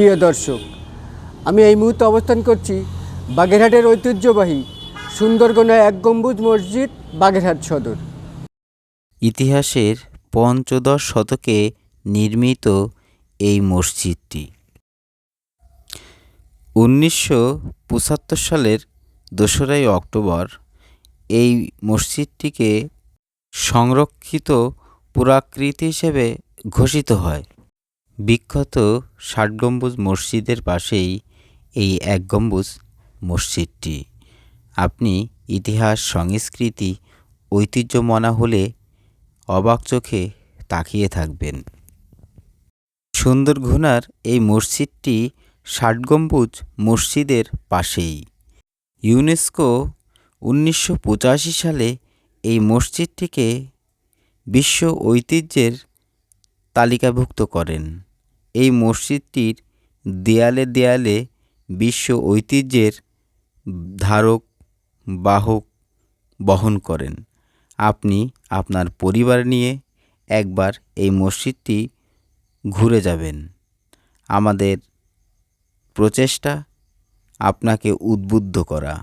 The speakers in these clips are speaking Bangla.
প্রিয় দর্শক, আমি এই মুহূর্তে অবস্থান করছি বাগেরহাটের ঐতিহ্যবাহী সুন্দরগঞ্জ এক গম্বুজ মসজিদ, বাগেরহাট সদর। ইতিহাসের পঞ্চদশ শতকে নির্মিত এই মসজিদটি। উনিশশো পঁচাত্তর সালের দোসরাই অক্টোবর এই মসজিদটিকে সংরক্ষিত পুরাকৃতি হিসেবে ঘোষিত হয়। বিখ্যাত ষাট গম্বুজ মসজিদের পাশেই এই এক গম্বুজ মসজিদটি। আপনি ইতিহাস, সংস্কৃতি, ঐতিহ্য মনা হলে অবাক চোখে তাকিয়ে থাকবেন। সুন্দরঘুনার এই মসজিদটি ষাট গম্বুজ মসজিদের পাশেই। ইউনেস্কো উনিশশো পঁচাশি সালে এই মসজিদটিকে বিশ্ব ঐতিহ্যের তালিকাভুক্ত করেন। এই মসজিদটির দেয়ালে দেয়ালে বিশ্ব ঐতিহ্যের ধারক বাহক বহন করেন। আপনি আপনার পরিবার নিয়ে একবার এই মসজিদটি ঘুরে যাবেন। আমাদের প্রচেষ্টা আপনাকে উদ্বুদ্ধ করা।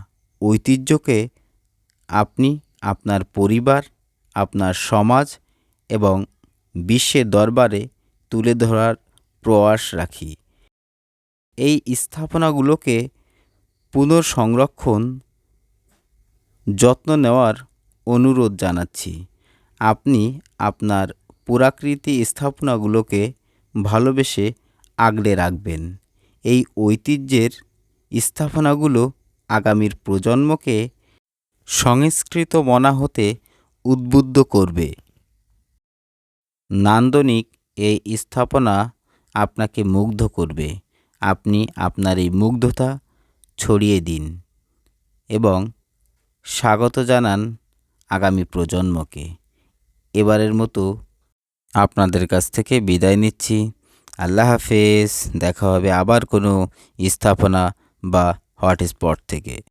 ঐতিহ্যকে আপনি আপনার পরিবার, আপনার সমাজ এবং বিশ্বের দরবারে তুলে ধরার প্রয়াস রাখি। এই স্থাপনাগুলোকে পুনর্সংরক্ষণ যত্ন নেওয়ার অনুরোধ জানাচ্ছি। আপনি আপনার পুরাকৃতি স্থাপনাগুলোকে ভালোবেসে আগলে রাখবেন। এই ঐতিহ্যের স্থাপনাগুলো আগামীর প্রজন্মকে সংস্কৃত মনা হতে উদ্বুদ্ধ করবে। নান্দনিক এই স্থাপনা আপনাকে মুগ্ধ করবে। আপনি আপনার এই মুগ্ধতা ছড়িয়ে দিন এবং স্বাগত জানান আগামী প্রজন্মকে। এবারের মতো আপনাদের কাছ থেকে বিদায় নিচ্ছি। আল্লাহ হাফেজ। দেখা হবে আবার কোনো স্থাপনা বা হটস্পট থেকে।